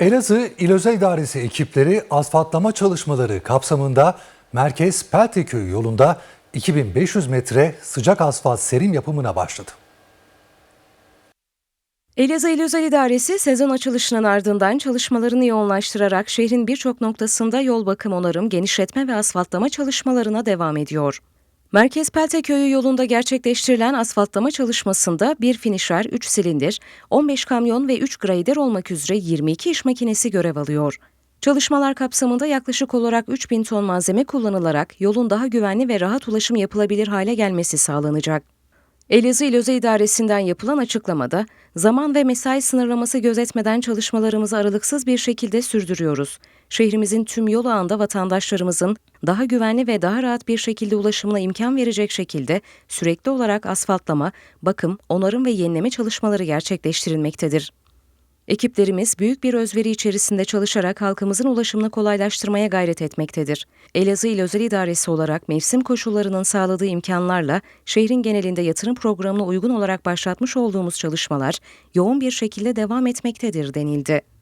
Elazığ İl Özel İdaresi ekipleri asfaltlama çalışmaları kapsamında Merkez Pelteköy yolunda 2500 metre sıcak asfalt serim yapımına başladı. Elazığ İl Özel İdaresi sezon açılışının ardından çalışmalarını yoğunlaştırarak şehrin birçok noktasında yol bakım onarım, genişletme ve asfaltlama çalışmalarına devam ediyor. Merkez Pelteköy'ü yolunda gerçekleştirilen asfaltlama çalışmasında bir finişer, 3 silindir, 15 kamyon ve 3 grader olmak üzere 22 iş makinesi görev alıyor. Çalışmalar kapsamında yaklaşık olarak 3000 ton malzeme kullanılarak yolun daha güvenli ve rahat ulaşım yapılabilir hale gelmesi sağlanacak. Elazığ İl Özel İdaresi'nden yapılan açıklamada, zaman ve mesai sınırlaması gözetmeden çalışmalarımızı aralıksız bir şekilde sürdürüyoruz. Şehrimizin tüm yol ağında vatandaşlarımızın daha güvenli ve daha rahat bir şekilde ulaşımına imkan verecek şekilde sürekli olarak asfaltlama, bakım, onarım ve yenileme çalışmaları gerçekleştirilmektedir. Ekiplerimiz büyük bir özveri içerisinde çalışarak halkımızın ulaşımını kolaylaştırmaya gayret etmektedir. Elazığ İl Özel İdaresi olarak mevsim koşullarının sağladığı imkanlarla şehrin genelinde yatırım programına uygun olarak başlatmış olduğumuz çalışmalar yoğun bir şekilde devam etmektedir denildi.